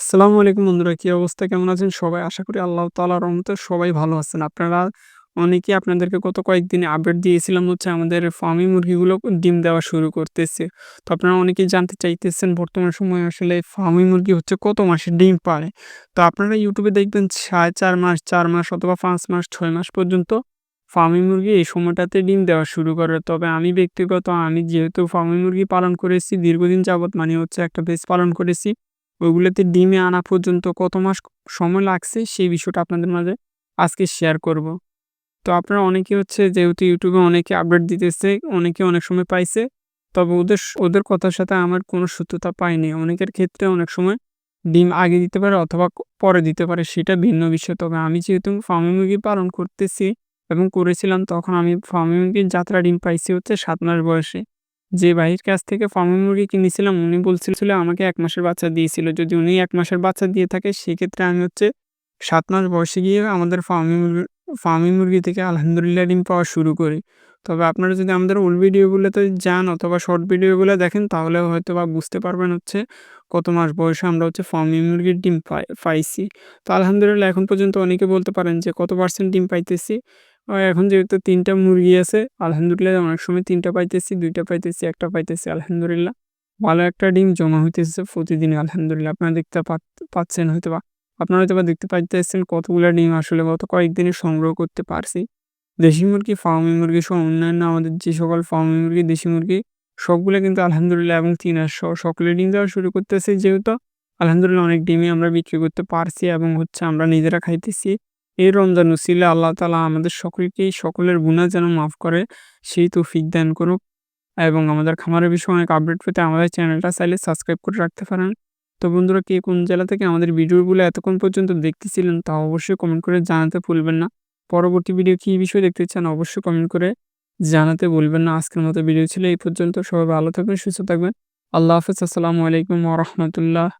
আসসালামু আলাইকুম বন্ধুরা, কি অবস্থা? কেমন আছেন সবাই? আশা করি আল্লাহ তাআলার রহমতে সবাই ভালো আছেন। আপনারা অনেকেই আপনাদেরকে গত কয়েকদিন আপডেট দিয়েছিলাম হচ্ছে আমাদের ফার্মি মুরগিগুলো ডিম দেওয়া শুরু করতেছে। তো আপনারা অনেকেই জানতে চাইতেছেন বর্তমান সময়ে আসলে ফার্মি মুরগি হচ্ছে কত মাসে ডিম পারে তো আপনারা ইউটিউবে দেখবেন সাড়ে চার মাস চার মাস অথবা পাঁচ মাস, ছয় মাস পর্যন্ত ফার্মি মুরগি এই সময়টাতে ডিম দেওয়া শুরু করে। তবে আমি ব্যক্তিগত, আমি যেহেতু ফার্মি মুরগি পালন করেছি, দীর্ঘদিন যাবৎ মানে হচ্ছে একটা বেশ পালন করেছি ওইগুলোতে ডিমে আনা পর্যন্ত কত মাস সময় লাগছে সেই বিষয়টা আপনাদের মাঝে আজকে শেয়ার করব। তো আপনারা অনেকে হচ্ছে যেহেতু ইউটিউবে অনেকে আপডেট দিতেছে, অনেকে অনেক সময় পাইছে, তবে ওদের ওদের কথার সাথে আমার কোনো সত্যতা পাইনি। অনেকের ক্ষেত্রে অনেক সময় ডিম আগে দিতে পারে অথবা পরে দিতে পারে, সেটা ভিন্ন বিষয়। তবে আমি যেহেতু ফার্মি মুরগি পালন করতেছি এবং করেছিলাম, তখন আমি ফার্মি মুরগির যাত্রা ডিম পাইছি হচ্ছে সাত মাস বয়সে। যে ভাইয়ের কাছ থেকে ফার্মি মুরগি কিনেছিলাম, উনি বলছিল আমাকে এক মাসের বাচ্চা দিয়েছিল। যদি উনি এক মাসের বাচ্চা দিয়ে থাকে, সেক্ষেত্রে আমি হচ্ছে সাত মাস বয়সে গিয়ে আমাদের ফার্মি মুরগি ফার্মি মুরগি থেকে আলহামদুলিল্লাহ ডিম পাওয়া শুরু করি। তবে আপনারা যদি আমাদের ওল্ড ভিডিওগুলোতে যান অথবা শর্ট ভিডিওগুলো দেখেন, তাহলে হয়তো বা বুঝতে পারবেন হচ্ছে কত মাস বয়সে আমরা হচ্ছে ফার্মি মুরগির ডিম পাই, পাইছি। তো আলহামদুলিল্লাহ, এখন পর্যন্ত অনেকে বলতে পারেন যে কত পার্সেন্ট ডিম পাইতেছি। এখন যেহেতু তিনটা মুরগি আছে, আলহামদুলিল্লাহ অনেক সময় তিনটা পাইতেছি, দুইটা পাইতেছি, একটা পাইতেছি, আলহামদুলিল্লাহ। ভালো একটা ডিম জমা হইতেছে প্রতিদিন আলহামদুলিল্লাহ। আপনারা দেখতে পাচ্ছেন হয়তো বা আপনারা হয়তো বা দেখতে পাইতেছেন কতগুলো ডিম আসলে গত কয়েকদিনে সংগ্রহ করতে পারছি। দেশি মুরগি, ফার্মি মুরগি সহ অন্যান্য আমাদের যে সকল ফার্মি মুরগি, দেশি মুরগি, সবগুলো কিন্তু আলহামদুলিল্লাহ এবং তিন সহ সকলে ডিম দেওয়া শুরু করতেছে। যেহেতু আলহামদুলিল্লাহ অনেক ডিমই আমরা বিক্রি করতে পারছি এবং হচ্ছে আমরা নিজেরা খাইতেছি। এই রমজান উসিলে আল্লাহ তালা আমাদের সকলকেই, সকলের গুণা যেন মাফ করে, সেই তৌফিক দান করুক। এবং আমাদের খামারের বিষয়ে অনেক আপডেট পেতে আমাদের চ্যানেলটা চাইলে সাবস্ক্রাইব করে রাখতে পারেন। তো বন্ধুরা, কে কোন জেলা থেকে আমাদের ভিডিওগুলো এতক্ষণ পর্যন্ত দেখতেছিলেন তা অবশ্যই কমেন্ট করে জানাতে ভুলবেন না। পরবর্তী ভিডিও কী বিষয়ে দেখতে চান অবশ্যই কমেন্ট করে জানাতে বলবেন না। আজকের মতো ভিডিও ছিল এই পর্যন্ত। সবাই ভালো থাকবেন, সুস্থ থাকবেন। আল্লাহ হাফিজ। আসসালামু আলাইকুম রহমতুল্লাহ।